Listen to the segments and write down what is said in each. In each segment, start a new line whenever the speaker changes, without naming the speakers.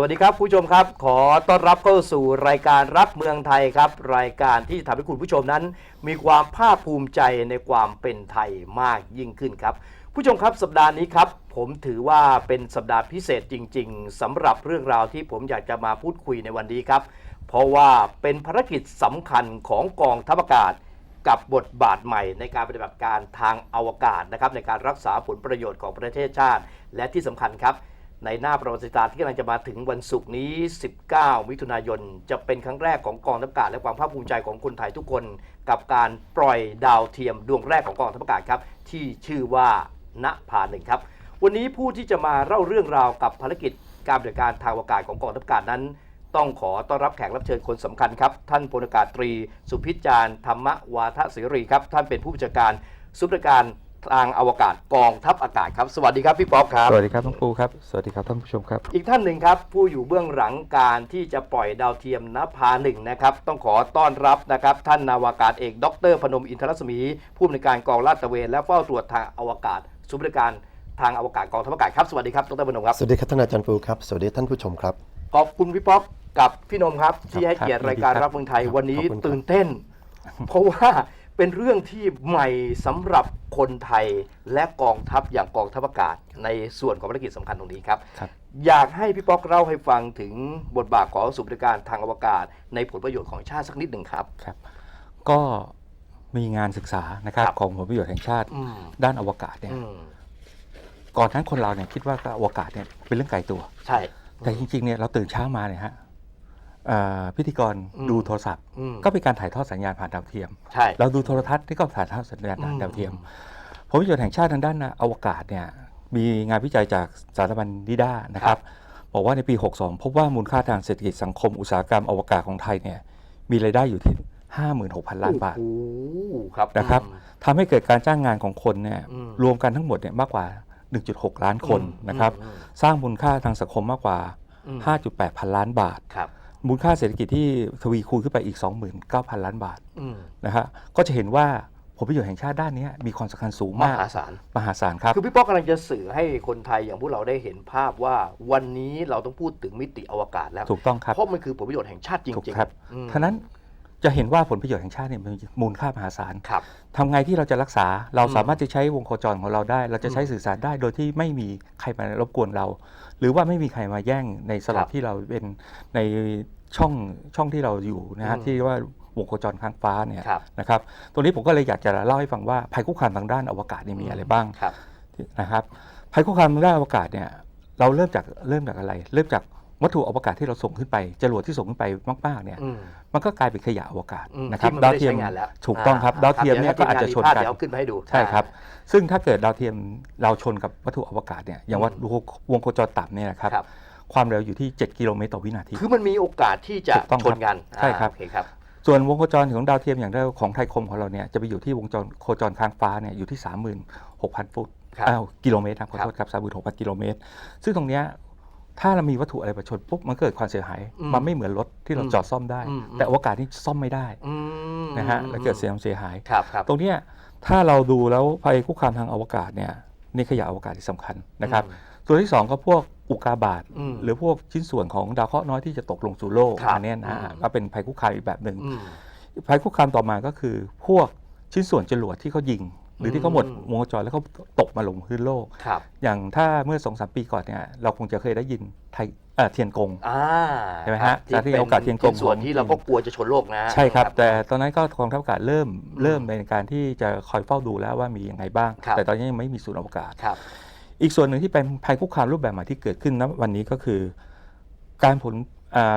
วัสดีครับผู้ชมครับ ขอต้อนรับเข้าสู่รายการรับเมืองไทยครับ รายการที่ทำให้คุณผู้ชมนั้น มีความภาคภูมิใจในความเป็นไทยมากยิ่งขึ้นครับ ผู้ชมครับสัปดาห์นี้ครับ ผมถือว่าเป็นสัปดาห์พิเศษจริง ๆสำหรับเรื่องราวที่ผมอยากจะมาพูดคุยในวันนี้ครับ เพราะว่าเป็นภารกิจสำคัญของกองทัพอากาศกับบทบาทใหม่ในการปฏิบัติการทางอวกาศนะครับในการรักษาผลประโยชน์ของประเทศชาติ และที่สำคัญครับ ในหน้าประวัติศาสตร์ที่กำลังจะมาถึงวันศุกร์นี้ 19 มิถุนายน จะเป็นครั้งแรกของกองทัพอากาศและความภาคภูมิใจของคนไทยทุกคน กับการปล่อยดาวเทียมดวงแรกของกองทัพอากาศครับ ที่ชื่อว่าณภาหนึ่งครับ วันนี้ผู้ที่จะมาเล่าเรื่องราวกับภารกิจการปฏิบัติการทางอวกาศของกองทัพอากาศนั้น ต้องขอต้อนรับแขกรับเชิญคนสำคัญครับ ท่านพลอากาศตรี สุพิจารณ์ธรรมวาทศิรีครับ ท่านเป็นผู้บัญชาการสุปการ ทางอวกาศกองทัพอากาศครับ สวัสดีครับพี่ป๊อปครับ
สวัสดีครับน้องปูครับ สวัสดีครับท่านผู้ชมครับ
อีกท่านหนึ่งครับ ผู้อยู่เบื้องหลังการที่จะปล่อยดาวเทียมนภาหนึ่งนะครับ ต้องขอต้อนรับนะครับ ท่านนาวากาศเอก ดร พนมอินทรสมี ผู้อำนวยการกองลาดตระเวนและเฝ้าตรวจทางอวกาศสุบริการทางอวกาศกองทัพอากาศครับ สวัสดีครับ ดร พนมครับ
สวัสดีครับท่านอาจารย์ปูครับ สวัสดีท่านผู้ชมครับ
ขอบคุณพี่ป๊อกกับพี่นมครับที่ให้เกียรติรายการ
ครับ
รับเมืองไทย
ครับ
วันนี้
ขอบคุณครับ
ตื่นเต้น เพราะว่า เป็นเรื่องที่ใหม่สำหรับคนไทยและกองทัพอย่างกองทัพอากาศ ในส่วนของภารกิจสำคัญตรงนี้ครับ
ครับ
อยากให้พี่ป๊อกเล่าให้ฟังถึงบทบาทของสุบริการทางอวกาศ ในผลประโยชน์ของชาติสักนิดหนึ่งครับ
ครับ ก็มีงานศึกษานะครับ
ครับ
ของผลประโยชน์แห่งชาติ
อืม
ด้านอวกาศเนี่ย
อืม
ก่อนนั้นคนเราเนี่ยคิดว่าอวกาศเนี่ยเป็นเรื่องไกลตัว
ใช่
แต่จริงๆเนี่ยเราตื่นเช้ามาเนี่ยฮะเอ่อ พิธีกร
อืม
ดูโทรศัพท์
อืม
ก็เป็นการถ่ายทอดสัญญาณผ่านดาวเทียม
ใช่
เราดูโทรทัศน์ที่ก็ถ่ายทอดสัญญาณผ่านดาวเทียมผลประโยชน์แห่งชาติทางด้านอวกาศเนี่ยมีงานวิจัยจากสถาบันนิด้านะครับ บอกว่าในปี 62 พบว่ามูลค่าทางเศรษฐกิจสังคมอุตสาหกรรมอวกาศของไทยเนี่ยมีรายได้อยู่ที่ 56,000 ล้านบาท
โอ้โหครับ
นะครับ
อืม
ทำให้เกิดการจ้างงานของคนเนี่ย
อืม
รวมกันทั้งหมดเนี่ยมากกว่า 1.6 ล้านคน
อืม
นะครับ
อืม
สร้างมูลค่าทางสังคมมากกว่า
อืม
5.8 พันล้านบาท
ครับ
มูลค่าเศรษฐกิจที่ทวีคูณขึ้นไปอีก 29,000 ล้านบาท
อืม
นะฮะก็จะเห็นว่าผลประโยชน์แห่งชาติด้านเนี้ยมีความสำคัญสูง
ม
มาก
หาศาล
มหาศาลครับ
คือพี่ป๊อกกำลังจะสื่อให้คนไทยอย่างพวกเราได้เห็นภาพว่าวันนี้เราต้องพูดถึงมิติอวกาศแล้ว
ถูกต้องครับ
เพราะมันคือผลประโยชน์แห่งชาติจ
ถูก
ริง
ครับ
อืม
ฉะนั้น จะเห็นว่าผลประโยชน์แห่งชาติเนี่ยมีมูลค่ามหาศาล
ครับ
ทำไงที่เราจะรักษาเรา
อืม
สามารถจะใช้วงโคจรของเราได้ เราจะใช้
อืม
สื่อสารได้โดยที่ไม่มีใครมารบกวนเรา หรือว่าไม่มีใครมาแย่งในสลั
ครับบ
ที่เราเป็นในช่องช่องที่เราอยู่นะฮะ
อืม
ที่ว่าวงโคจรข้างฟ้าเนี่ย
ครับ
นะครับตรงนี้ผมก็เลยอยากจะเล่าให้ฟังว่าภัยคุกคามทางด้านอวกาศเนี่ยมีอะไรบ้าง
ครับ
นะครับภัยคุกคามทางด้านอวกาศเนี่ยเราเริ่มจากเริ่มจากอะไร เริ่มจาก วัตถุอวกาศที่เราส่งขึ้นไปจรวดที่ส่งขึ้นไปมากๆเนี่ย
อืม
มันก็กลายเป็นขยะอวกาศ
อืม
นะครับ
ที่มันไม่ได้ใช้งานแล้ว
ถูกต้องครับดาวเทียมเนี่ยก็อาจจะชนกัน
เดี๋ยวขึ้นมาให้ดู
ใช่ครับ ซึ่งถ้าเกิดดาวเทียมเราชนกับวัตถุอวกาศเนี่ยอย่างว่า
อืม
วงโคจรต่ำเนี่ยนะครับ
ครับ
ความเร็วอยู่ที่ 7 กิโลเมตรต่อวินาที
คือมันมีโอกาสที่จะ
ถูกต้อง
ชนกัน
ครับใช่ครับ
อ่าโอเคครับ
ส่วนวงโคจรของดาวเทียมอย่างเราของไทยคมของเราเนี่ยจะไปอยู่ที่วงจรโคจรค้างฟ้าเนี่ยอยู่ที่ 36,000 ฟุต
ครับ
อ้าวกิโลเมตรครับขอ
ครับ
โทษครับ36,000กิโลเมตร ซึ่งตรงเนี้ย ถ้าเรามีวัตถุอะไรมาชนปุ๊บมันเกิดความเสียหาย
อืม
มันไม่เหมือนรถที่เรา
อืม
จอดซ่อมได้
อืมอืม
แต่อวกาศนี่ซ่อมไม่ได้
อืม
นะฮะแล้วเกิดเสียเสียหาย
ครับครับ
ตรงเนี้ยถ้าเราดูแล้วภัยคุกคามทางอวกาศเนี่ยนี่ขยะอวกาศที่สำคัญนะครับ
อืม
ตัวที่สองก็พวกอุกกาบาต
อืม
หรือพวกชิ้นส่วนของดาวเคราะห์น้อยที่จะตกลงสู่โลก
ครับ
อันเนี้ยนะฮะ
อืม
ก็เป็นภัยคุกคามอีกแบบหนึ่ง
อืม
ภัยคุกคามต่อมาก็คือ พวกชิ้นส่วนจรวดที่เขายิง หรือที่เขาหมด
อืม
วงจรแล้วเขาตกมาลงพื้นโลก
ครับ
อย่างถ้าเมื่อสองสามปีก่อนเนี่ยเราคงจะเคยได้ยินไทยเอ่อเทียนกง
อ่า
ใช่ไหมฮะ
ครับ
สถานที่อวกาศเทียนกง
ป็ส่วนที่เราก็กลัวจะชนโลกนะ
ใช่ครับ แต่ตอนนั้นก็กองทัพอากาศเริ่ม
อืม
เริ่มในการที่จะคอยเฝ้าดูแล้วว่ามียังไงบ้าง
ครับ
แต่ตอนนี้ยังไม่มีศูนย์อวกาศ
ครับ
อีกส่วนหนึ่งที่เป็นภัยคุกคามรูปแบบใหม่ที่เกิดขึ้นณวันนี้ก็คือ การผลอ่า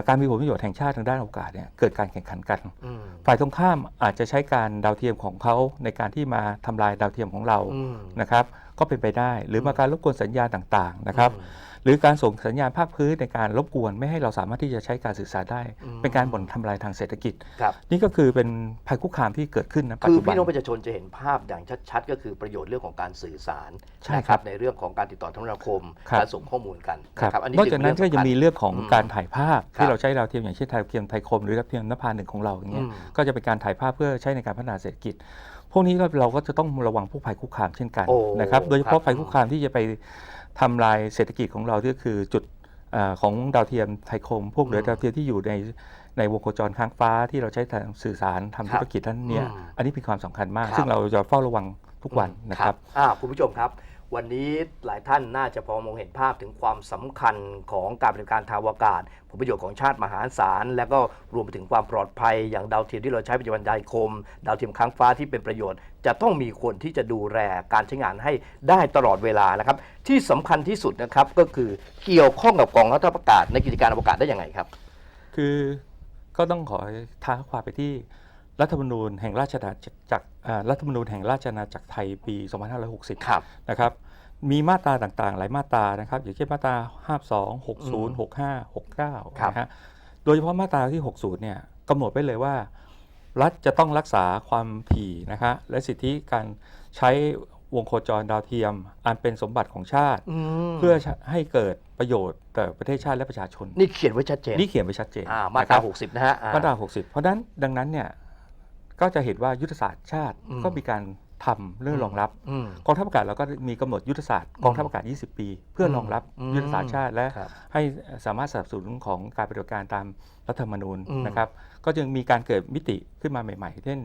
การมีผลประโยชน์แห่งชาติทางด้านอวกาศเนี่ยเกิดการแข่งขันกัน
อืม
ฝ่ายตรงข้ามอาจจะใช้การดาวเทียมของเขาในการที่มาทำลายดาวเทียมของเรา
อืม
นะครับ ก็เป็นไปได้ หรือมาการรบกวนสัญญาณต่างๆนะครับ
อืม
หรือการส่งสัญญาณภาคพื้นในการรบกวน ไม่ให้เราสามารถที่จะใช้การสื่อสารได้
อืม
เป็นการบ่นทำลายทางเศรษฐกิจ
ครับ
นี่ก็คือเป็นภัยคุกคามที่เกิดขึ้นนะปัจ
คือ
จุบัน
พี่น้องประชาชนจะเห็นภาพอย่างชัด ๆ ก็คือประโยชน์เรื่องของการสื่อสาร
ใช่
นะครับในเรื่องของการติดต่อทางนาคม
ครับ
การส่งข้อมูลกัน
ครับ
นะอันนี้
นอกจากนั้นก็
เป็
ยัง
เรื่
มี
สำคัญ
เรื่องของ
อืม
การถ่ายภาพ
ครับ
ที่เราใช้ดาวเทียมอย่างเช่นดาวเทียมไทยคมหรือดาวเทียมนภาหนึ่งของเราอย่างเงี้ย
อืม
ก็จะเป็นการถ่ายภาพเพื่อใช้ในการพัฒนาเศรษฐกิจ พวกนี้ก็เราก็จะต้องระวังพวกภัยคุกคามเช่นกัน
โอ้
นะครับ โดยเฉ
ครั
พาะ
บ
ภัยคุกคามที่จะไป ทำลายเศรษฐกิจของเราก็คือจุดอาของดาวเทียมไทยคม พวกเหลือ
อืม
ดาวเทียมที่อยู่ในในวงโคจรค้างฟ้าที่เราใช้ทางสื่อสารทำ
ครั
ธุ
บ
รกิจท่านเนี่ย
อืม
อันนี้เป็นความสำคัญมาก
ครับ
ซึ่งเราจะเฝ้าระวัง ทุกวันนะครับ
อ่าคุณผู้ชมครับ วันนี้หลายท่านน่าจะพอมองเห็นภาพถึงความสำคัญของการปฏิบัติการทางอากาศ ผลประโยชน์ของชาติมหาศาล และก็รวมไปถึงความปลอดภัย อย่างดาวเทียมที่เราใช้ปัจจุบันดาวคม ดาวเทียมค้างฟ้าที่เป็นประโยชน์ จะต้องมีคนที่จะดูแลการใช้งานให้ได้ตลอดเวลานะครับ ที่สำคัญที่สุดนะครับก็คือเกี่ยวข้องกับกองทัพอากาศในกิจการอวกาศได้ยังไงครับ
คือก็ต้องขอท้าความไปที่ รัฐธรรมนูญแห่งราชอาณาจักรอ่ารัฐธรรมนูญแห่งราชอาณาจักรไทยปี 2560
ครับ
นะครับมีมาตราต่างๆ หลายมาตรานะครับ อย่างเช่นมาตรา 52 60 65 69
ครับ
นะฮะโดยเฉพาะมาตราที่ 60 เนี่ยกำหนดไว้เลยว่า รัฐจะต้องรักษาความถี่นะฮะและสิทธิการใช้วงโคจรดาวเทียม อันเป็นสมบัติของชาติ
ม
เพื่อให้เกิดประโยชน์ต่อประเทศชาติและประชาชน
นี่เขียนไว้ชัดเจน
นี่เขียนไว้ชัดเจน
อ่ามา
นะ
ต
ค
รา
รับ
60 นะฮะอ่
มาตรา 60 เพราะฉะนั้นดังนั้นเนี่ย ก็จะเห็นว่ายุทธศาสตร์ชาติ
อืม
ก็มีการทำเรื่องรองรับ
อืม
กองทัพอากาศเราก็มีกำหนดยุทธศาสตร์กองทัพอากาศ 20 ปี เพื่อรองรับ
อืม
ยุทธศาสตร์ชาติ และ
ครับ
ให้สามารถสนับสนุนของการปฏิบัติการตามรัฐธรรมนูญ
อืม
นะครับ ก็จึงมีการเกิดมิติขึ้นมาใหม่ ๆ เช่น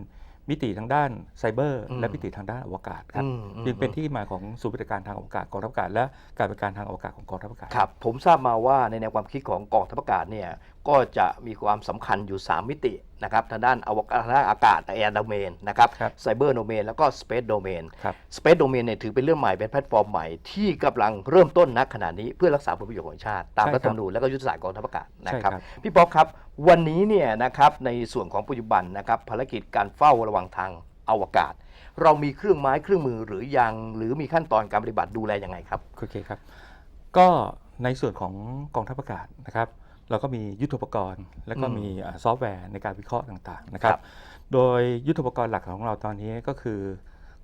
มิติทางด้านไซเบอร์
อืม
และมิติทางด้านอวกาศครับ
อืมอืม
จึงเป็นที่มาของศูนย์ปฏิบัติการทางอวกาศกองทัพอากาศและการปฏิบัติการทางอวกาศของกองทัพอากาศ
ครับผมทราบมาว่าในแนวความคิดของกองทัพอากาศเนี่ยก็จะมีความสำคัญอยู่ 3 มิติ นะครับทางด้านอวกาศทางด้านอากาศแอร์โดเมนนะครับ
ครับ
ไซเบอร์โดเมนแล้วก็สเปซโดเมน
ครับ
สเปซโดเมนเนี่ยถือเป็นเรื่องใหม่เป็นแพลตฟอร์มใหม่ที่กำลังเริ่มต้นณขณะนี้เพื่อรักษาผลประโยชน์ของชาติ ตาม
ใช่ครับ
รัฐธรรมนูญและก็ยุทธศาสตร์กองทัพอากาศนะครับ
ใช่ครับ
พี่ป๊อกครับ วันนี้เนี่ยนะครับในส่วนของปัจจุบันนะครับภารกิจการเฝ้าระวังทางอวกาศ เรามีเครื่องไม้เครื่องมือหรือยังหรือมีขั้นตอนการปฏิบัติดูแลยังไงครับ
โอเคครับก็ในส่วนของกองทัพอากาศนะครับ เราก็มียุทโธปกรณ์ แล้วก็
อืม
มีอ่าซอฟต์แวร์ในการวิเคราะห์ต่างๆนะครับ
ครับ
โดยยุทโธปกรณ์หลักของเราตอนนี้ก็คือ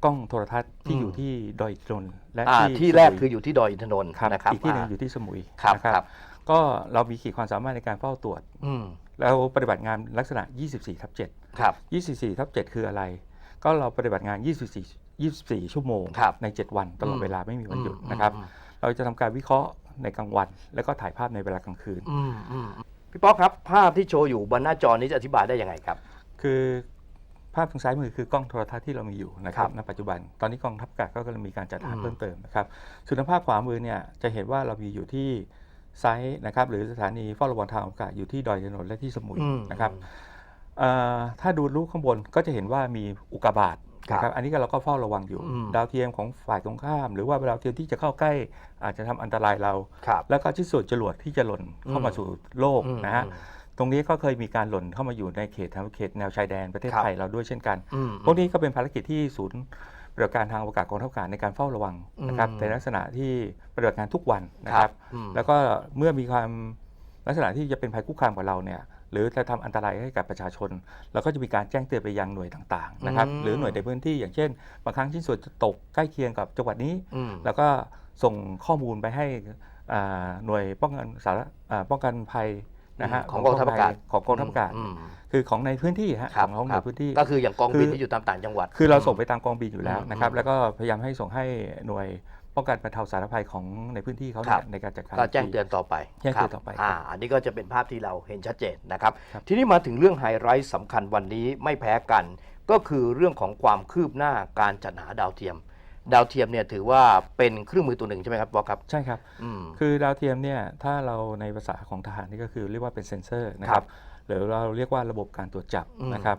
กล้องโทรทัศน์ที่
อืม
อยู่ที่ดอยอินทนนท์และ
อ่า
ที่
ที่แรก
สมุย
คืออยู่ที่ดอยอินทนนท์
ครับ
นะครับ
อีกที่หนึ่งาอยู่ที่สมุย
ครับ
นะครับก็เรามีขีดความสามารถในการเฝ้าตรวจ
อืม
แล้วปฏิบัติงานลักษณะ 24ทับ7
ครับ
24ทับ7คืออะไร ก็เราปฏิบัติงาน 24 24 ชั่วโมง
ครับ
ใน 7 วันตลอด
อืม
เวลาไม่มีวันหยุด
อืม
นะครับ
อืม
เราจะทำการวิเคราะห์ ในกลางวัน แล้วก็ถ่ายภาพในเวลากลางคืน
อืมอืมพี่ป๊อกครับ ภาพที่โชว์อยู่บนหน้าจอนี้จะอธิบายได้ยังไงครับ
คือภาพทางซ้ายมือคือกล้องโทรทัศน์ที่เรามีอยู่นะครั
ครับบ
ณปัจจุบัน ตอนนี้กองทัพอากาศก็กำลังมีการจัดหา
อืม
เพิ่มเติมนะครับส่วนทางภาพขวามือเนี่ยจะเห็นว่าเรามีอยู่ที่ไซต์นะครับหรือสถานีเฝ้าระวังทางอากาศอยู่ที่ดอยอินทนนท์และที่สมุย
อืม
นะครับ เอ่อถ้าดูรูปข้างบนก็จะเห็นว่ามีอุกกาบาต
ครับ
นะครับอันนี้ก็เราก็เฝ้าระวังอยู่
อืม
ดาวเทียมของฝ่ายตรงข้าม หรือว่าดาวเทียมที่จะเข้าใกล้ อาจจะทำอันตรายเรา
ครับ
แล้วก็ชิ้นส่วนจรวดที่จะหล่นเข้ามา
อืม
สู่โลก
อืม
นะฮะตรงนี้ก็เคยมีการหล่นเข้ามาอยู่ในเขตทางเขตแนวชายแดนประเทศ
ครับ
ไทยเราด้วยเช่นกัน
อืม
พวกนี้ก็เป็นภารกิจที่ศูนย์ปฏิบัติการทางอวกาศกองทัพอากาศในการเฝ้าระวังนะครับ
อืม
ในลักษณะที่ปฏิบัติงานทุกวันนะ
ค
ค
รั
รั
บบอืม
แล้วก็เมื่อมีความลักษณะที่จะเป็นภัยคุกคามกับเราเนี่ย หรือจะทำอันตรายให้กับประชาชนเราก็จะมีการแจ้งเตือนไปยังหน่วยต่างๆนะครับ
อืม
หรือหน่วยในพื้นที่อย่างเช่น บางครั้งชิ้นส่วนจะตกใกล้เคียงกับจังหวัดนี้
อืม
แล้วก็ส่งข้อมูลไปให้อ่าหน่วยป้องกันสารอ่าป้องกันภัยนะฮะ
ของกองทัพอากาศ
ของกองทัพอากาศ
อืม
คือของในพื้นที่ฮะ
ครับ
ของห
ค
น่
รั
ว
บ
ยพื้นที่
ก็คืออย่างกองบิน
คือ
ที่อยู่ตามต่างจังหวัด
คือเราส่งไปตามกองบินอยู่แล้ว
อืม
นะครับ
อืม
แล้วก็พยายามให้ส่งให้หน่วย ป้องกันบรรเทาสาธารณภัยของในพื้นที่เขา
ครั
เนี่ย
บ
ในการจัดการ
ก็แจ้งเตือนต่อไป
แจ้งเตือน
ครับ
ต่อไป
อ่าอันนี้ก็จะเป็นภาพที่เราเห็นชัดเจนนะครับ
ครับ
ทีนี้มาถึงเรื่องไฮไลท์สำคัญวันนี้ไม่แพ้กัน ก็คือเรื่องของความคืบหน้าการจัดหาดาวเทียม ดาวเทียมเนี่ยถือว่าเป็นเครื่องมือตัวหนึ่งใช่ไหมครับบอสครับ
ใช่ครับ
อืม
คือดาวเทียมเนี่ยถ้าเราในภาษาของทหารนี่ก็คือเรียกว่าเป็นเซ็นเซอร์นะค
ครั
รั
บบ
หรือเราเรียกว่าระบบการตรวจจับ
อืม
นะครับ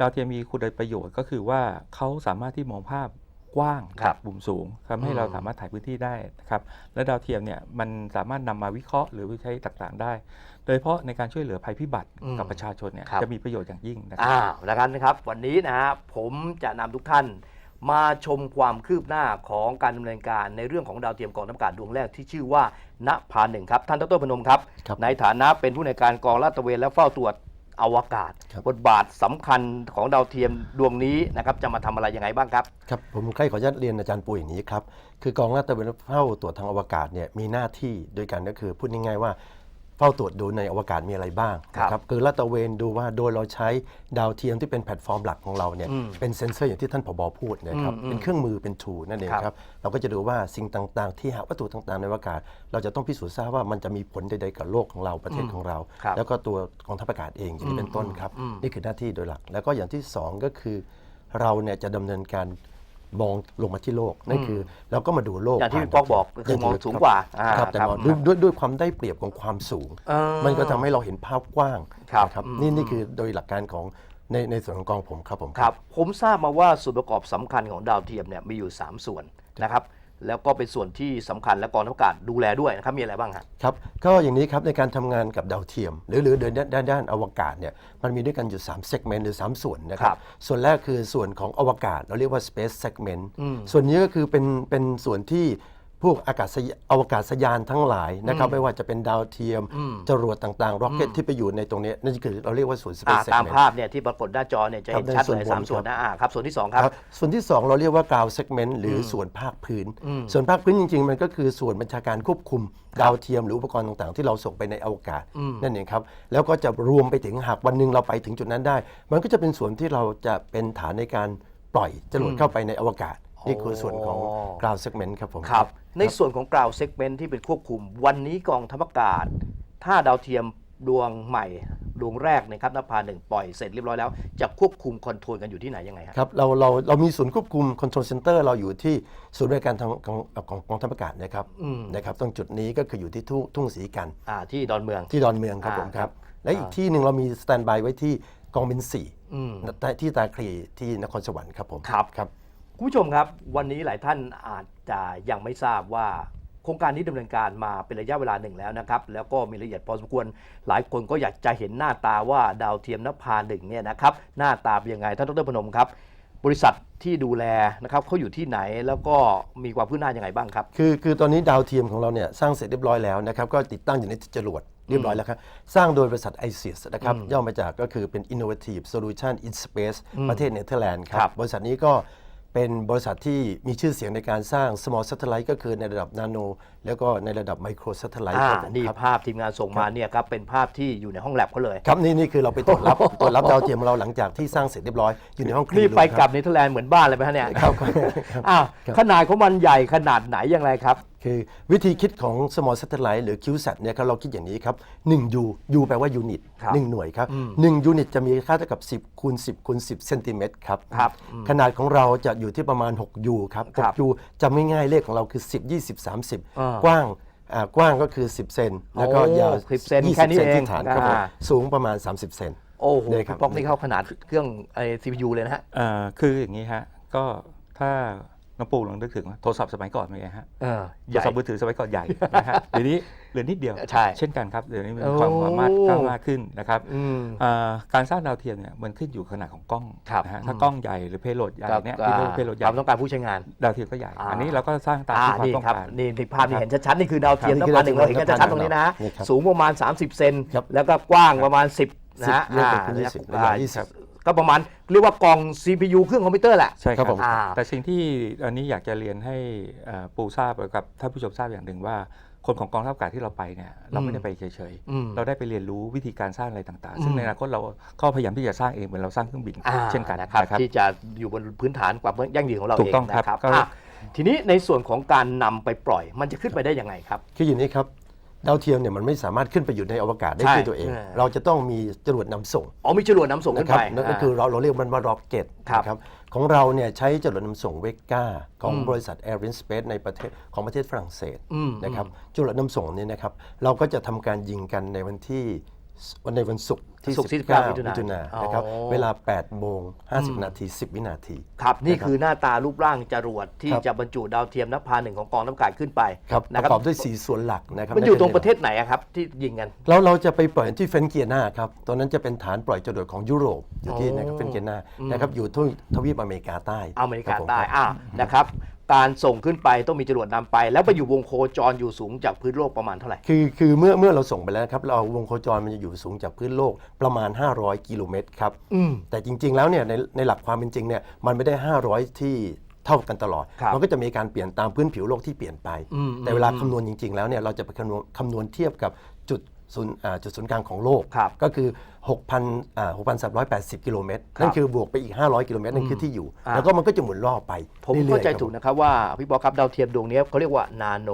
ดาวเทียมมีคุณประโยชน์ก็คือว่าเขาสามารถที่มองภาพ กว้าง
ครับ
มุมสูงทำให้
อืม
เราสามารถถ่ายพื้นที่ได้นะครับและดาวเทียมเนี่ยมันสามารถนำมาวิเคราะห์หรือวิจัยต่างๆได้ โดยเฉพาะในการช่วยเหลือภัยพิบัติ
อืม
กับประชาชนเนี่ย
ครับ
จะมีประโยชน์อย่างยิ่งนะครับ
อ้าวแล้วกันนะครับ วันนี้นะฮะผมจะนำทุกท่านมาชมความคืบหน้าของการดำเนินการในเรื่องของดาวเทียมกองทัพอากาศดวงแรกที่ชื่อว่าณพาหนึ่งครับท่านดรพนมครับ
ครับ
ในฐานะเป็นผู้ในวยการกองลาดตระเวนและเฝ้าตรวจ อวกาศ
ครับ
บทบาทสำคัญของดาวเทียมดวงนี้นะครับจะมาทำอะไรยังไงบ้างครับ
ครับผมใกล้ขออนุญาตเรียนอาจารย์ปุ้ยอย่างนี้ครับคือกองลาดตระเวนเฝ้าตรวจทางอวกาศเนี่ยมีหน้าที่ด้วยกันก็คือพูดง่ายๆว่า เฝ้าตรวจดูในอวกาศมีอะไรบ้าง
ครับ
นะครับคือลาดตระเวนดูว่าโดยเราใช้ดาวเทียมที่เป็นแพลตฟอร์มหลักของเราเนี่ย
อืม
เป็นเซ็นเซอร์อย่างที่ท่านผบพูดนะครับ
อืม
เป็นเครื่องมือเป็นทูนั่นเอง
ครับ
ครับเราก็จะดูว่าสิ่งต่างๆ ที่หาวัตถุต่างๆ ในอวกาศ เราจะต้องพิสูจน์ทราบว่ามันจะมีผลใดๆกับโลกของเราประเทศของเรา
ครับ
แล้วก็ตัวกองทัพอากาศเองอย่างนี้เป็นต้นครับ
อืม
นี่คือหน้าที่โดยหลัก แล้วก็อย่างที่สองก็คือ เราเนี่ยจะดำเนินการ มองลงมาที่โลกนั่นคือเราก็มาดูโลก
อย่างที่
ผ่น
พี่ป๊อกบอกคือมองสูงกว่าอ่า
ครับแต่
ครับ
มองด้วยด้วยด้วยความได้เปรียบของความสูง
เออ
มันก็ทำให้เราเห็นภาพกว้าง
ครับ
นะครับ
อืม
นี่นี่คือโดยหลักการของในในส่วนของกองผมครับผม
ครับ ผมทราบมาว่าส่วนประกอบสำคัญของดาวเทียมเนี่ยมีอยู่ 3 ส่วนนะครับ แล้วก็เป็นส่วนที่สำคัญและกองทัพอากาศดูแลด้วยนะครับมีอะไรบ้างฮะ
ครับก็อย่างนี้ครับในการทำงานกับดาวเทียม หรือหรือเดินด้านด้านอวกาศเนี่ยมันมีด้วยกันอยู่3 segment หรือ 3 ส่วนนะค
ครั
รั
บบ
ส่วนแรกคือส่วนของอวกาศ เราเรียกว่า space segment
อืม
ส่วนนี้ก็คือเป็นเป็นส่วนที่ พวกอากาศยอวกาศยานทั้งหลายนะครับไม่ว่าจะเป็นดาวเทียม
อืม
จรวดต่างๆ ร็อกเก็ตที่ไปอยู่ในตรงนี้นั่นคือเราเรียกว่าส่วน
อ่า
space
ตาม
segment
ภาพเนี่ยที่ปรากฏหน้าจอเนี่ยจะเห็น
ครับ
ชัด
ในส่วน
เลย
บน
สามส่วน
ครับ
นะอ่าครับ ส่วนที่สองครับ
ครับส่วนที่ 2 เราเรียกว่า ground segment หรืออส่วนภาคพื้น ส่วนภาคพื้นจริง ๆ มันก็คือส่วนบัญชาการควบคุม ดาวเทียมหรืออุปกรณ์ต่างๆ ที่เราส่งไปในอวกาศนั่นเองครับ แล้วก็จะรวมไปถึงหากวันหนึ่งเราไปถึงจุดนั้นได้ มันก็จะเป็นส่วนที่เราจะเป็นฐานในการปล่อยจรวดเข้าไปในอวกาศ นี่คือส่วนของ
อ๋อ
ground segment ครับผม
ครับ ในส่วนของกราวเซกเมนต์ที่เป็นควบคุม วันนี้กองทัพอากาศ ถ้าดาวเทียมดวงใหม่ดวงแรกนะครับนภาหนึ่งปล่อยเสร็จเรียบร้อยแล้ว จะควบคุมคอนโทรลกันอยู่ที่ไหนยังไงฮะ
ครับเราเราเรามีศูนย์ควบคุม control center เราอยู่ที่ศูนย์บริการทางของของกองทัพอากาศนะครับ
อืม
นะครับตรงจุดนี้ก็คืออยู่ที่ทุ่งทุ่งศรีกัน
อ่าที่ดอนเมือง
ที่ดอนเมืองครับ
อ่า
ผมค
ครั
รับบและอีกที่หนึ่งเรามีสแตนบายไว้ที่กองบินสี่
อืม
ที่ตาคลีที่นครสวรรค์ครับผม
ครับ
ครับ
คุณผู้ชมครับ วันนี้หลายท่านอาจจะยังไม่ทราบว่าโครงการนี้ดำเนินการมาเป็นระยะเวลาหนึ่งแล้วนะครับ แล้วก็มีรายละเอียดพอสมควร หลายคนก็อยากจะเห็นหน้าตาว่าดาวเทียมนภาหนึ่งเนี่ยนะครับหน้าตาเป็นยังไงท่านดรพนมครับ บริษัทที่ดูแลนะครับเขาอยู่ที่ไหนแล้วก็มีความพื้นหน้ายังไงบ้างครับ
คือคือตอนนี้ดาวเทียมของเราเนี่ยสร้างเสร็จเรียบร้อยแล้วนะครับก็ติดตั้งอยู่ในจรวดเรียบร้อยแล้วครับ สร้างโดยบริษัท i อ i s นะครับย่อมาจากก็คือเป็น Innovative Solution in Space ประเทศเนเธอร์แลนด์ค
ครั
รับบบริษัทนี้ก็ เป็นบริษัทที่มีชื่อเสียงในการสร้าง small satellite ก็คือในระดับนาโน แล้วก็ในระดับ micro satellite
อ่า
ครับผม
นี่
ครับ
ภาพทีมงานส่งมาเนี่ยครับเป็นภาพที่อยู่ในห้องแลบเขาเลย
ครับนี่นี่คือเราไปตรวจรับ ตรวจรับดาวเทียมของเราหลังจากที่สร้างเสร็จเรียบร้อยอยู่ในห้องคลี
นี่
นรูม
ไป
ครับ
กลับเนเธอร์แลนด์เหมือนบ้านเลยไหมฮะเนี่ย
ครับครับ
อ้าวขนาดของมันใหญ่ขนาดไหนอย่างไรครับ
คือวิธีคิดของ small satellite หรือ CubeSat เนี่ยครับเราคิดอย่างนี้ครับ1 U U แปลว่า unit
ครับ
1หน่วยครับ1 unit จะมีค่าเท่ากับ 10คูณ10คูณ10เซนติเมตรครับ
ครับ
ขนาดของเราจะอยู่ที่ประมาณ 6 U ครับ
ครับ
6 U จำง่ายๆเลขของเราคือ 10 20
อ่า
30กว้างอ่ากว้างก็คือ 10 เซนแล้วก็
โอ้
ยาว
10เซน
20
แค่นี้เอง
ที่ฐานครับผม
อ่า
สูงประมาณ 30 เซน
โอ้โห
เนี่ยครับ
พี่ป๊อกนี่เข้าขนาดเครื่องไอซีพียูเลยนะฮะ
เอ่อคืออย่างนี้ฮะก็ถ้า น้องปูลองนึกถึงว่าโทรศัพท์สมัยก่อนเป็นไงฮะ
เออ
โทรศัพท์มือถือสมัยก่อนใหญ่นะฮะเดี๋ยวนี้เหลือนิดเดียว
ใช่
เช่นกันครับเดี๋ยวนี้มี
โอ้
ความสามารถก้าวมากขึ้นนะครับ
อืม
เอ่อการสร้างดาวเทียมเนี่ยมันขึ้นอยู่ขนาดของกล้อง
ครับ
นะฮะ
อืม
ถ้ากล้องใหญ่หรือเพโลดใหญ่เนี่ย
กับ
ที่เรียกว่าเพโลดให
ค
ญ่
วามต้องการผู้ใช้งาน
ดาวเทียมก็ใหญ่
อ่า
อันนี้เราก็สร้างตาม
อ่า
ที่ความ
นี่
ต้อง
ครับ
การ
นี่นี่ภาพที่เห็นชัดๆนี่คือดาวเทียม
ครับ
นภาหนึ่งเราเห็นกันชัดๆตรงนี้นะ
นี่ครับ
สูงประมาณ 30 เซน
ครับ
แล้วก็กว้างประมาณ 10นะฮะ
10เรียกเป็น
อ่า
ยี่สิบ
อ่า
ระยะยี่สิบ
ก็ประมาณเรียกว่ากล่อง CPU เครื่องคอมพิวเตอร์แหละ
ใช่ค
ครั
รับบ
ผม
อ่า
แต่สิ่งที่อันนี้อยากจะเรียนให้เอ่อปูทราบกับท่านผู้ชมทราบอย่างหนึ่งว่า คนของกองทัพอากาศที่เราไปเนี่ยเราไม่ได้ไปเฉย
อืม
ๆ เราได้ไปเรียนรู้วิธีการสร้างอะไรต่างๆ ซึ่
อื
ง
ม
ในอนาคตเราก็พยายามที่จะสร้างเองเหมือนเราสร้างเครื่องบิน
อ่า
เช่นกัน
นะครับ
นะครับ
ที่จะอยู่บนพื้นฐานความยั่งยืนของเรา
ถู
เอกง
ต้องครับ
นะครับ
ก็
อะทีนี้ในส่วนของการนำไปปล่อย มันจะขึ้นไปได้ยังไงครับ
คืออย่างนี้ครับ ดาวเทียมเนี่ยมันไม่สามารถขึ้นไปอยู่ในอวกาศได้
ใช่
ด้วยตัวเอง
เออ
เราจะต้องมีจรวดนำส่ง
อ๋อมีจรวดน้ำส่งขึ้
นะ
น
ครับ
ไป
นั่นก็คือเราเราเรียกมันว่า rocket
ครับ
นะครับของเราเนี่ยใช้จรวดนำส่งเวก้าของ
อืม
บริษัท Air Space ในประเทศของประเทศฝรั่งเศส
อืม
นะครับจรวดนำส่งเนี่ยนะครับเราก็จะทำการยิงกันในวันที่วันในวันศุกร์ ที่
ศุกร์ที่
19
19
มิถุนายนนะครับ
อ๋อ
เวลา8โมง50 นาที 10 วินาที
ครับนี่คือหน้าตารูปร่างจรวดที่
ครับ
จะบรรจุดาวเทียมนภาหนึ่งของกองทัพอากาศขึ้นไป
ครับป
นะ
ระกอบด้วย 4 ส่วนหลักนะครับ
มันอยู่
ใต
รงประเทศไหนอะครับที่ยิงกัน
เราเราจะไปปล่อยที่เฟนเกียนาครับตอนนั้นจะเป็นฐานปล่อยจรวดของยุโรปอยู่ที่
โอ้
นะครับเฟนเกียนานะครับอยู่ที่ทวีปอเมริกาใต้
อเมริกา
คบผม
ใต้อ่านะครับ การส่งขึ้นไปต้องมีจรวดนำไป แล้วไปอยู่วงโคจรอยู่สูงจากพื้นโลกประมาณเท่าไหร่
คือคือเมื่อเมื่อเราส่งไปแล้วครับเราวงโคจรมันจะอยู่สูงจากพื้นโลก ประมาณ 500 กิโลเมตรครับ
อืม
แต่จริง ๆ แล้วเนี่ยในในหลักความเป็นจริงเนี่ยมันไม่ได้ 500 ที่เท่ากันตลอด
ครับ
มันก็จะมีการเปลี่ยนตามพื้นผิวโลกที่เปลี่ยนไป
อืม
แต่เวลาคำนวณจริง ๆ แล้วเนี่ยเราจะไปคำนวณคำนวณเทียบกับจุดศูนย์อ่าจุดศูนย์กลางของโลก
ครับ
ก็คือ 6,000อ่า6,380 กิโลเมตร
ครับ
นั่นคือบวกไปอีก 500 กิโลเมตร นั่นคือที่อยู่
อ่า
แล้วก็มันก็จะหมุนรอบไป
ผม
รื่อยๆ
เข้าใจ
ครับ
ถูกนะครับว่าพี่บอกครับดาวเทียมดวงนี้เขาเรียกว่านาโน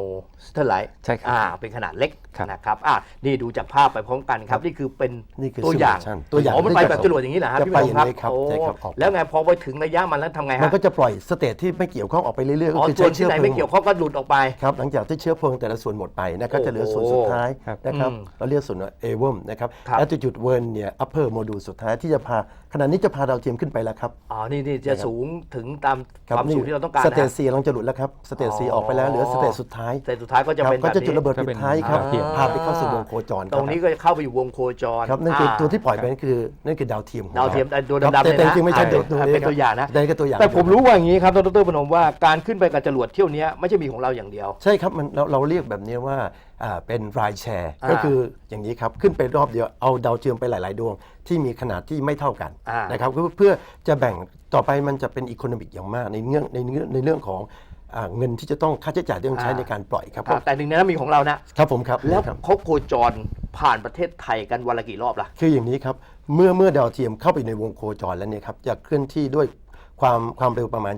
สเตอร์ไลท์
ใช่ครับ
อ่าเป็นขนาดเล็ก
ครับ
นะครับอ่านี่ดูจากภาพไปพร้อมกันครับ นี่คือเป็น
นี่คือ
ตัวอย่าง
simulation ตัวอย่าง
อ๋อมันไป
ที่จะ
แบบจรวดอย่างนี้เหรอฮะ
จะ
พี่
ไป
บอ
อย่าง
ครับ
นี้ครับ
โอ้
ใช่ครับออก
แล้วไงพอไปถึงระยะมันแล้วทำไง
มัน
ฮะ
ก็จะปล่อยสเตจที่ไม่เกี่ยวข้องออกไปเรื่อยๆก็
อ๋อ
คือ
ส่ว
ใช้
นที่
เชื้อ
ไหน
เพลิ
ไม่
ง
เกี่ยวข้องก็หลุดออกไป
ครับหลังจากที่เชื้อเพลิงแต่ละส่วนหมดไปนะก็จะเหลือส่วนสุดท้าย
ครับ
นะครับ
อืม
เราเรียกส่วนว่าเอเวมนะครับ
ครับ
แล้วจุดเวิร์นเนี่ี่ย upper module สุดท้ายที่จะพา ขณะนี้จะพาดาวเทียมขึ้นไปแล้วครับ
อ๋อ นี่นี่จะสูงถึงตาม
ครับ
ความสูงที่เราต้องการ
ส
นะ
เตจ
ฮะ
ซีกำลังจะหลุดแล้วครับสเตจซี
อ๋อ
ออกไปแล้วเหลือสเตจสุดท้าย
แต่สุดท้ายก็จะ
ครับ
เป็น
ก็
แบบ
จะจุด
นี้
ระเบิดปิดท้ายครับ
ก็เป็น
พาไปเข้าสู่วงโคจรค
ต
บ
รงนี้ก็จะเข้าไปอยู่วงโคจร
ครับนั่นคือ
อ่า
ตัวที่ปล่อยไปนั่นคือนั่นคือดาวเทียมของ
ดาวเทียม
ร
ไอ้ตัว
ครับ
ดำๆ
แต่
เนี่ย
แต่จริงๆไม่ใช่
นะ
ตัวตัว
อ่า
นี้
เป็นตัวอย่างนะ
ได้ก็ตัวอย่าง
แต่ผมรู้ว่าอย่างนี้ครับดรพนมว่าการขึ้นไปกับจรวดเที่ยวนี้ไม่ใช่มีของเราอย่างเดียว
ใช่ครับมันเราเราเรียกแบบนี้ว่าอ่าเป็นรายแชร์
อ่า
ก็คืออย่างนี้ครับขึ้นไปรอบเดียวเอาดาวเทียมไปหลาย ๆ ดวงที่มีขนาดที่ไม่เท่ากัน
อ่าน
นะครับเพื่อเพื่อจะแบ่งต่อไปมันจะเป็นอีโคโนมิกอย่างมากในเรื่องในเรื่องในเรื่องของอ่าเงินที่จะต้องค่าใช้จ่ายที่ต้องใช้ในการปล่อยครับ
อ่าแต่หนึ่งในนั้นมีของเรานะ
ครับผมครับ
แล้ว
ครับ
เขาโคจรผ่านประเทศไทยกันวันละกี่รอบล่ะ
คืออย่างนี้ครับ เมื่อเมื่อดาวเทียมเข้าไปในวงโคจรแล้วเนี่ยครับจะเคลื่อนที่ด้วยความความเร็วประมาณ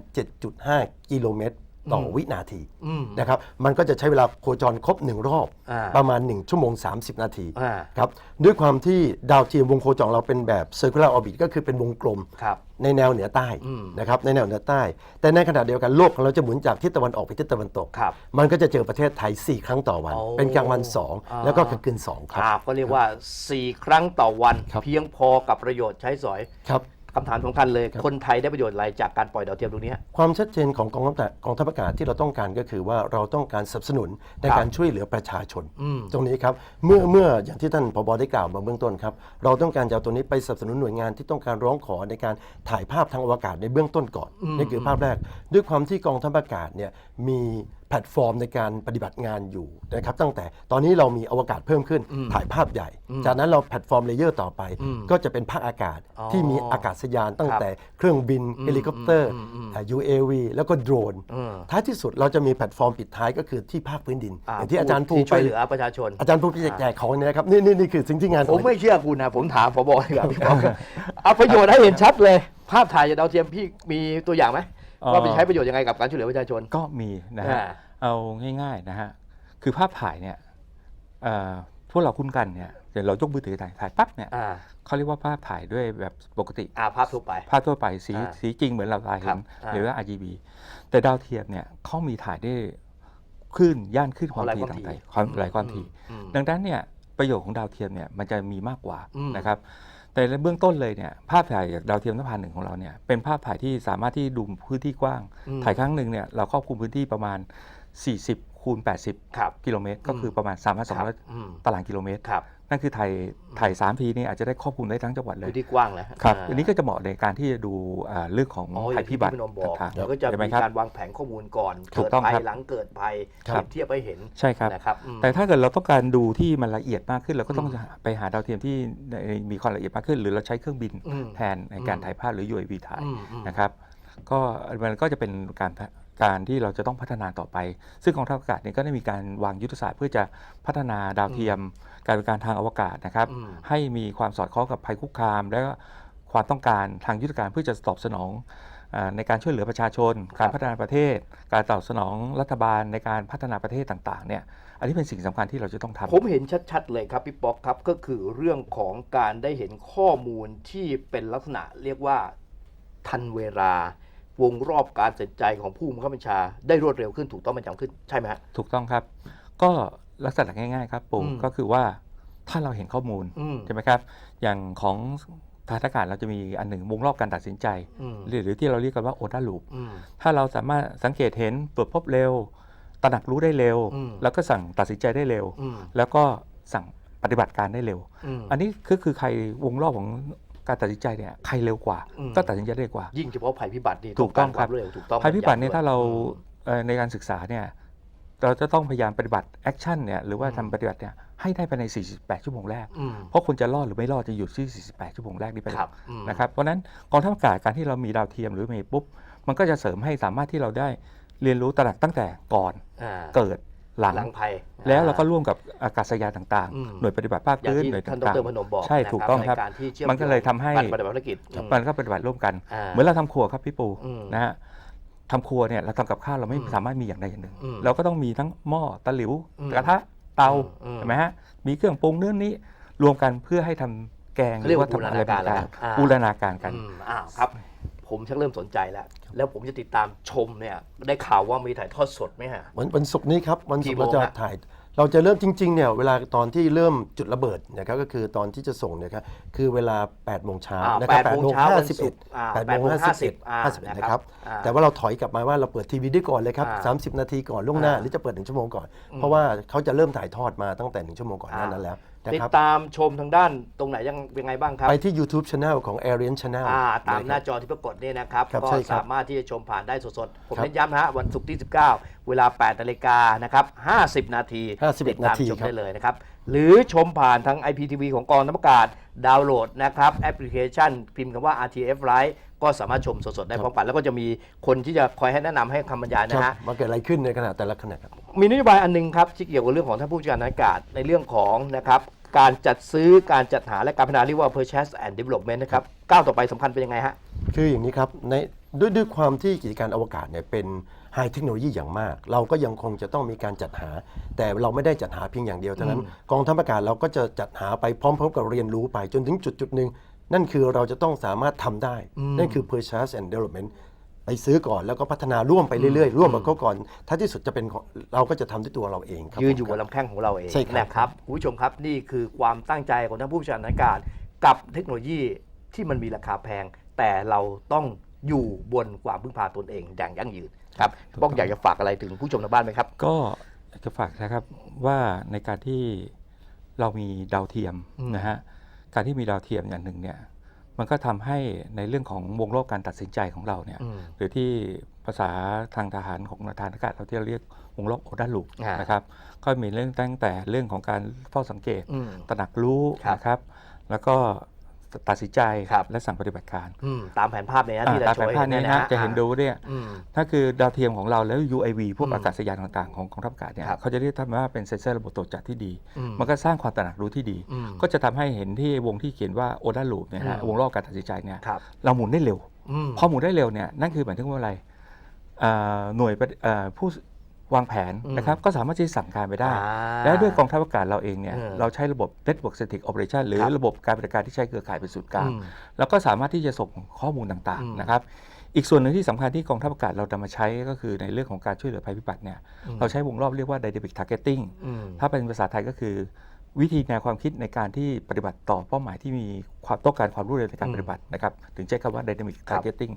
7.5 กิโลเมตร ต่ออวินาที
อืม
นะครับ มันก็จะใช้เวลาโคจรครบหนึ่งรอบ
อ่า
ประมาณ 1 ชั่วโมง 30 นาที
อ่า
ครับด้วยความที่ดาวเทียมวงโคจรเราเป็นแบบ circular orbit ก็คือเป็นวงกลม
ครับ
ในแนวเหนือใต้
อืม
นะครับในแนวเหนือใต้ แต่ในขณะเดียวกันโลกของเราจะหมุนจากทิศตะวันออกไปทิศตะวันตก
ครับ
มันก็จะเจอประเทศไทย 4 ครั้งต่อวัน
โอ้
เป็นกลางวัน
อ่า
2แล้วก็กลางคืน2ครับ
อ่าก็เรียกว่า 4 ครั้งต่อวัน
ครับ
เพียงพอกับประโยชน์ใช้สอย
ครับ
คำถามสำคัญเลยคนไทยได้ประโยชน์อะไรจากการปล่อยดาวเทียมตรงนี้ฮะ
ความชัดเจนของกองทัพอากาศกองทัพอากาศที่เราต้องการก็คือว่าเราต้องการสนับสนุนใน
ครับ
การช่วยเหลือประชาชน
อืม
ตรงนี้ครับเมื่อเมื่ออย่างที่ท่านผบได้กล่าวมาเบื้องต้นครับเราต้องการจะเอาตัวนี้ไปสนับสนุนหน่วยงานที่ต้องการร้องขอในการถ่ายภาพทางอวกาศในเบื้องต้นก่อนนี่คือภาพแรก ด้วยความที่กองทัพอากาศเนี่ยมี แพลตฟอร์มในการปฏิบัติงานอยู่นะครับตั้งแต่ตอนนี้เรามีอวกาศเพิ่มขึ้น ถ่ายภาพใหญ่ จากนั้นเราแพลตฟอร์มเลเยอร์ต่อไป ก็จะเป็นภาคอากาศ
อ๋อ
ที่มีอากาศยานตั้ง
ครับ
แต่เครื่องบินเฮลิคอปเตอร์อ่า UAV แล้วก็โดรน
อืม
ท้ายที่สุดเราจะมีแพลตฟอร์มปิดท้ายก็คือที่ภาคพื้นดินอย่างที่อาจารย์ภู
ที่
ไป
ช่วยเหลือประชาชน
อาจารย์ภูไปแจกของเนี่ยนะครับนี่นี่นี่คือสิ่งที่งาน
ผมไม่เชื่อคุณนะผมถามผบดีกว่าพี่บอกเอาประโยชน์ให้เห็นชัดเลย ภาพถ่ายจากดาวเทียมพี่มีตัวอย่างไหม
เอ่อ
ว่าไปใช้ประโยชน์ยังไงกับการช่วยเหลือประชาชน
ก็มีนะฮะ
อ่า
เอาง่ายๆนะฮะ คือภาพถ่ายเนี่ยเอ่อพวกเราคุ้นกันเนี่ยเดี๋ยวเรายกมือถือถ่ายถ่ายปั๊บเนี่ย
อ่า
เขาเรียกว่าภาพถ่ายด้วยแบบปกติ
อ่าภาพทั่วไป
ภาพทั่วไปสี
อ่า
สีจริงเหมือนเราถ่าย
ครั
เห็
บ
น
อ่า
หรือว่า RGB แต่ดาวเทียมเนี่ยเขามีถ่ายได้คลื่นย่านคลื่นความ
หลาย
ถี่
ความถี่
ต่างๆความหลายความถี่
อืม
ดังนั้นเนี่ยประโยชน์ของดาวเทียมเนี่ยมันจะมีมากกว่า
อืม
นะครับ แต่ในเบื้องต้นเลยเนี่ยภาพถ่ายจากดาวเทียมนภาหนึ่งของเราเนี่ยเป็นภาพถ่ายที่สามารถที่ดูพื้นที่กว้าง
อืม
ถ่ายครั้งหนึ่งเนี่ยเราครอบคลุมพื้นที่ประมาณ 40 คูณ 80
ครับ
กิโลเมตร ก็คือประมาณ
ครับ
3,200
อืม
ตารางกิโลเมตร
ครับ
นั่นคือถ่ายถ่ายสามทีนี่อาจจะได้ครอบคลุมได้ทั้งจังหวัดเล
พื้
ย
นที่กว้างแล้ว
ครับาอันนี้ก็จะเหมาะในการที่จะดูอ่าเรื่องของ
อ๋ออ
ภั
ย่ายง
พิ
ที่
บัติ
พี่พนมบอก
ต่างๆ
เดี๋ยวก็จะ
ใช่ไหม
มี
ครับ
การวางแผนข้อมูลก่อน
ถู
เกิ
ก
ด
ต้อง
ภัย
ครับ
หลังเกิดภัย
ครับ
เปรียบเทียบไปเห็น
ใช่ครับ
นะครับอืม
แต่ถ้าเกิดเราต้องการดูที่มันละเอียดมากขึ้นเราก็ต้องไปหาดาวเทียมที่มีความละเอียดมากขึ้น หรือเราใช้เครื่องบิน
อืม
แทนในการ
อืม
ถ่ายภาพหรือ UAV ถ่าย
อืมอืม
นะครับก็มันก็จะเป็นการ การที่เราจะต้องพัฒนาต่อไป ซึ่งกองทัพอากาศเนี่ยก็ได้มีการวางยุทธศาสตร์เพื่อจะพัฒนาดาวเทียม การบริการทางอวกาศนะครับ
อืม
ให้มีความสอดคล้องกับภัยคุกคาม และความต้องการทางยุทธการเพื่อจะตอบสนองเออในการช่วยเหลือประชาชน การพัฒนาประเทศ การตอบสนองรัฐบาลในการพัฒนาประเทศต่างๆเนี่ยอันนี้เป็นสิ่งสำคัญที่เราจะต้องทำ
ผมเห็นชัดๆเลยครับพี่ป๊อกครับก็คือเรื่องของการได้เห็นข้อมูลที่เป็นลักษณะเรียกว่าทันเวลา วงรอบการตัดสินใจของผู้บังคับบัญชาได้รวดเร็วขึ้นถูกต้องมันจำขึ้นใช่ไหมฮะ
ถูกต้องครับ ก็ลักษณะง่ายๆครับปู่
อืม
ก็คือว่าถ้าเราเห็นข้อมูล
อืม
ใช่ไหมครับ อย่างของทางอากาศเราจะมีอันหนึ่งวงรอบการตัดสินใจ
อืม
หรือหรือที่เราเรียกกันว่าโอดาลูป
อืม
ถ้าเราสามารถสังเกตเห็นตรวจพบเร็ว ตระหนักรู้ได้เร็ว
อืม
แล้วก็สั่งตัดสินใจได้เร็ว
อืม
แล้วก็สั่งปฏิบัติการได้เร็ว
อืม
อันนี้ก็คือใครวงรอบของ การตัดสินใจเนี่ยใครเร็วกว่า
อืม
ก็ตัดสินใจได้กว่า
ยิ่งเฉพาะภัยพิบัตินี่
ถูกต้องาครับ
วามเร็วถูกต้อง
ภัยพิบัติเนี่ย
ด้ว
ถ้าเรา
อืม
เอ่อในการศึกษาเนี่ยเราจะต้องพยายามปฏิบัติแอคชั่นเนี่ยหรือว่า
อืม
ทำปฏิบัติเนี่ยให้ได้ภายใน 48 ชั่วโมงแรก
อืม
เพราะคุณจะรอดหรือไม่รอดจะอยู่ที่ 48 ชั่วโมงแรกนี้ไป
ครับอืม
นะครับเพราะฉะนั้นกองทัพอากาศการที่เรามีดาวเทียมหรือมีปุ๊บ มันก็จะเสริมให้สามารถที่เราได้เรียนรู้ตระหนักตั้งแต่ก่อน
อ่า
เกิด หลัง
หลังภัย
แล้วเราก็ร่วมกับอากาศยานต่าง
อืม
ๆหน่วยปฏิบัติภาค
อย่าง
พื้น
ที่
หน่วย
ท่านด
ต่าง
รพนมบอก
ๆใช่
นะ
ถูกต้องครับ
ในการที่เชื่อม
มันก็เลยทำให้
การปฏิบัติภารกิจอืม
มันก็ปฏิบัติร่วมกัน
อ่า
เหมือนเราทำครัวครับพี่ปู
อืม
นะฮะทำครัวเนี่ยเราทำกับข้าวเราไม่
อืม
สามารถมีอย่างใดอย่างหนึ่ง
อืม
เราก็ต้องมีทั้งหม้อตะหลิว
อืม
กระทะเตา
อืม
ใช่ไหมฮะมีเครื่องปรุงเนื้อนี้รวมกันเพื่อให้ทำแกง
เขาเรียกว่า
ทำอะไร
บูรณาการ
ต่าง
แล้วอ่า
ๆบูรณาการกัน
อืมอ้าวครับ ผมชักเริ่มสนใจแล้ว แล้วผมจะติดตามชมเนี่ย ได้ข่าวว่ามีถ่ายทอดสดไหมฮะ
วันวันศุกร์นี้ครับวันศุกร์
กี่โม
เรา
ง
จะ
ฮะ
ถ่าย เราจะเริ่มจริงๆเนี่ยเวลาตอนที่เริ่มจุดระเบิดเนะครับก็คือตอนที่จะส่งเนี่ยครับคือเวลา8โมงเช้า
อ่า
นะครับ
8โมงเช้าวันศุกร์
51
อ่า
8โมง
8
51
อ่า
51นะครับ
อ่า
แต่ว่าเราถอยกลับมาว่าเราเปิดทีวีได้ก่อนเลยครับ
อ่า
30 นาทีก่อนล่วงหน้า
อ่า
หรือจะเปิด1ชั่วโมงก่อน เพราะว่าเขาจะเริ่มถ่ายทอดมาตั้งแต่1ชั่วโมงก่อนหน้านั้นแล้วนะ
ติด
ครับ
ตามชมทางด้านตรงไหนยังยังไงบ้างครับ
ไปที่ YouTube Channel ของ a r i a n Channel
อ่าตามหะน้า
ครับ
จอที่ปรากฏนี่นะครับ
ครับ
ก็
ใช่ครับ
สามารถที่จะชมผ่านได้สดๆ ผม
ครับ
เน้นย้ำนะฮะวันศุกร์ที่ 19 เวลา 8นาฬิกานะครับ 50 นาที
51
ติดตาม
นาที
ชม
ครับ
ได้เลยนะครับ หรือชมผ่านทาง IPTV ของกองทัพอากาศดาวน์โหลดนะครับ แอปพลิเคชัน พิมพ์คำว่า RTF Live ก็สามารถชมสดๆได้พร้อมกันแล้วก็จะมีคนที่จะคอยให้แนะนำให้คำบรรยาย
ครั
นะ
บ
ฮะ
มาเกิดอะไรขึ้นในขณะแต่ละขณะครับ
มีนโยบายอันหนึงครับที่เกี่ยวกับเรื่องของท่านผู้จัดการทางอากาศในเรื่องของนะครับการจัดซื้อการจัดหาและการพัฒนาเรียกว่า purchase and development นะครับก้าวต่อไปสำคัญเป็นยังไงฮะ
คืออย่างนี้ครับในด้วยด้วยความที่กิจการอวกาศเนี่ยเป็นไฮเทคโนโลยีอย่างมาก เราก็ยังคงจะต้องมีการจัดหา แต่เราไม่ได้จัดหาเพียงอย่างเดียวเท่านั้นกองทัพอากาศเราก็จะจัดหาไปพร้อมๆกับเรียนรู้ไปจนถึงจุดจุดๆหนึ่ง นั่นคือเราจะต้องสามารถทำได้ นั่นคือ purchase and development ไปซื้อก่อนแล้วก็พัฒนาร่วมไปเรื่อยๆ ร่วมกับเขาก่อน ถ้าที่สุดจะเป็นของเราก็จะทำด้วยตัวเราเองครับ
ยืนอยู่
ผม
บนลำแข้งของเราเอง
ใช่ครับ
นะครับคุณผู้ชมครับนี่คือความตั้งใจของท่านผู้บัญชาการทหารอากาศกับเทคโนโลยีที่มันมีราคาแพง แต่เราต้องอยู่บนความพึ่งพาตนเองอย่างยั่งยืนครับป้องอยากจะฝากอะไรถึงผู้ชมทางบ้านไหมครับ
ก็อยากจะฝากนะครับว่าในการที่เรามีดาวเทียม
อืม
นะฮะ การที่มีดาวเทียมอย่างหนึ่งเนี่ยมันก็ทำให้ในเรื่องของวงโลกการตัดสินใจของเราเนี่ย
อืม
หรือที่ภาษาทางทหารของทหารอากาศเราที่เราเรียกวงโลกโอดาลูป
อ่าน
นะครับก็มีเรื่องตั้งแต่เรื่องของการเฝ้าสังเกต
อืม
ตระหนักรู้
ครับ
นะครับ แล้วก็ ตัดสินใจ
ครับ
และสั่งปฏิบัติการ
อืมตามแผนภาพในนะที่
อ่า
เรา
ตาม
โช
แผน
ว์
ภาพนี้
เย
นะจะเห็นดูเนี่ย
อืม
ถ้าคือดาวเทียมของเราแล้ว UAV พวก
อืม
อากาศยานต่างๆ ของกองทัพอากาศเนี่ย
ครับ
เขาจะเรียกท่านว่าเป็นเซ็นเซอร์ระบบตรวจจับที่ดี
อืม
มันก็สร้างความตระหนักรู้ที่ดี
อืม
ก็จะทำให้เห็นที่วงที่เขียนว่าโอดาลูปเนี่ย
อื
ฮะ
ม
วงรอบการตัดสินใจเนี่ย
ครับ
เราหมุนได้เร็ว
อืม
พอหมุนได้เร็วเนี่ยนั่นคือหมายถึงว่าอะไรอ่าหน่วยปฏิเอ่อผู้ วางแผน
อืม
นะครับก็สามารถที่จะสั่งการไปได้
อ่า
และด้วยกองทัพอากาศเราเองเนี่ย
เออ
เราใช้ระบบ Network Centric Operation หรือ
ครับ
ระบบการปฏิบัติการที่ใช้เครือข่ายเป็นศูนย์กลาง
อืม
แล้วก็สามารถที่จะส่งข้อมูลต่าง
อืม
ๆนะครับอีกส่วนหนึ่งที่สำคัญที่กองทัพอากาศเรานำมาใช้ก็คือในเรื่องของการช่วยเหลือภัยพิบัติเนี่ย
อืม
เราใช้วงรอบเรียกว่า Dynamic Targeting
อืม
ถ้าเป็นภาษาไทยก็คือ วิธีแนวความคิดในการที่ปฏิบัติต่อเป้าหมายที่มีความต้องการความรวดเร็วในการ
อืม
ปฏิบัตินะครับ ถึงใช้คำว่า Dynamic
ครับ
Targeting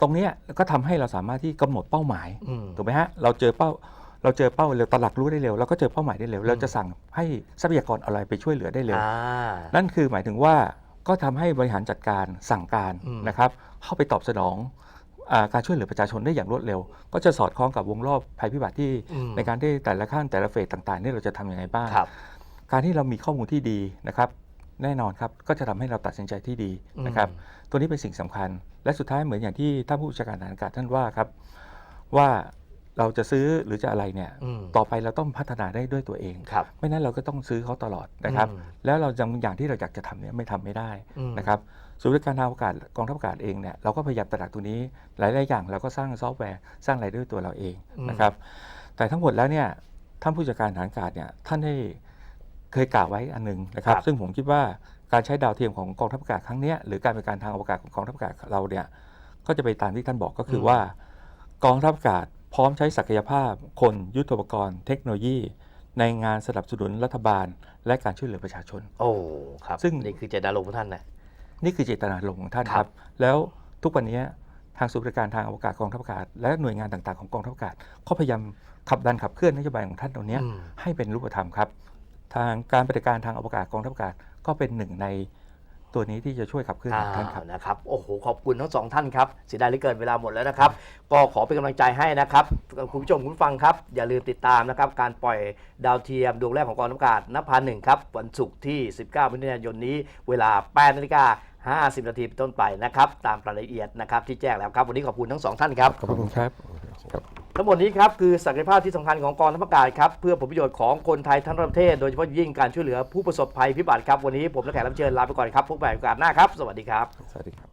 ตรงเนี้ยก็ทำให้เราสามารถที่กำหนดเป้าหมาย
อืม
ถูกไหมฮะเราเจอเป้าเราเจอเป้าเร็วตระหลักรู้ได้เร็วเราก็เจอเป้าหมายได้เร็ว เราจะสั่งให้ทรัพยากรอะไรไปช่วยเหลือได้เร็ว
อ่า
นั่นคือหมายถึงว่าก็ทำให้บริหารจัดการสั่งการ
อืม
นะครับเข้าไปตอบสนองอาการช่วยเหลือประชาชนได้อย่างรวดเร็ว ก็จะสอดคล้องกับวงรอบภัยพิบัติที่
อืม
ในการที่แต่ละขั้นแต่ละเฟสต่างๆนี่เราจะทำยังไงบ้าง
ครับ
การที่เรามีข้อมูลที่ดีนะครับ แน่นอนครับก็จะทำให้เราตัดสินใจที่ดีนะครับ
อืม
ตัวนี้เป็นสิ่งสำคัญ และสุดท้ายเหมือนอย่างที่ท่านผู้บัญชาการทหารอากาศท่านว่าครับ ว่าเราจะซื้อหรือจะอะไรเนี่ย
อืม
ต่อไปเราต้องพัฒนาได้ด้วยตัวเอง
ครับ
ไม่นั้นเราก็ต้องซื้อเขาตลอดนะครับ
อืม
แล้วเรายังอย่างที่เราอยากจะทำเนี่ยไม่ทำไม่ได้
อืม
นะครับศูนย์บริการทางอากาศกองทัพอากาศเองเนี่ยเราก็พยายามตระหนักตรงนี้หลายๆอย่างเราก็สร้างซอฟต์แวร์สร้างอะไรด้วยตัวเราเองนะครับ แต่ทั้งหมดแล้วเนี่ยท่านผู้จัดการฐานอากาศเนี่ยท่านได้ เคยกล่าวไว้อันหนึงนะครับ
ครับ
ซึ่งผมคิดว่าการใช้ดาวเทียมของกองทัพอากาศครั้งเนี้ยหรือการบริการทางอวกาศของกองทัพอากาศเราเนี่ยก็จะไปตามที่ท่านบอกก็คือว่า กองทัพอากาศพร้อมใช้ศักยภาพ คนยุทโธปกรณ์ เทคโนโลยี ในงานสนับสนุนรัฐบาล และการช่วยเหลือประชาชน
โอ้ครับ
ซึ่ง
นี่คือเจตนารมณ์ของท่านนะ
นี่คือเจตนารมณ์ของท่าน
ค
ค
รั
รับ บ แล้วทุกวันนี้ทางศูนย์บริการทางอวกาศกองทัพอากาศและหน่วยงานต่างๆของกองทัพอากาศก็พยายามขับดันขับเคลื่อนนโยบายของท่านตรงเนี้ย
อืม
ให้เป็นรูปธรรมครับ ทางการปฏิบัติการทางอวกาศกองทัพอากาศก็เป็นหนึ่งในตัวนี้ที่จะช่วยขับเคลื่อนของท่านครับ
อ่านะครับโอ้โหขอบคุณทั้งสองท่านครับเสียดายเหลือเกินเวลาหมดแล้วนะครับ ก็ขอเป็นกำลังใจให้นะครับคุณผู้ชมคุณผู้ฟังครับ อย่าลืมติดตามนะครับ การปล่อยดาวเทียมดวงแรกของกองทัพอากาศนภาหนึ่งครับ วันศุกร์ที่ 19มิถุนายนนี้ เวลา8นาฬิกา50 นาทีเป็นต้นไปนะครับ ตามรายละเอียดนะครับที่แจ้งแล้วครับ วันนี้ขอบคุณทั้งสองท่านครับ
ขอบคุณ
ครับ
ครับ
ทั้งหมดนี้ครับคือศักยภาพที่สำคัญของกองทัพอากาศครับเพื่อผลประโยชน์ของคนไทยทั้งประเทศโดยเฉพาะยิ่งการช่วยเหลือผู้ประสบภัยพิบัติครับวันนี้ผมและแขกรับเชิญลาไปก่อนครับพบกันใหม่โอกาสหน้าครับ สวัสดีครับ
สวัสดีครับ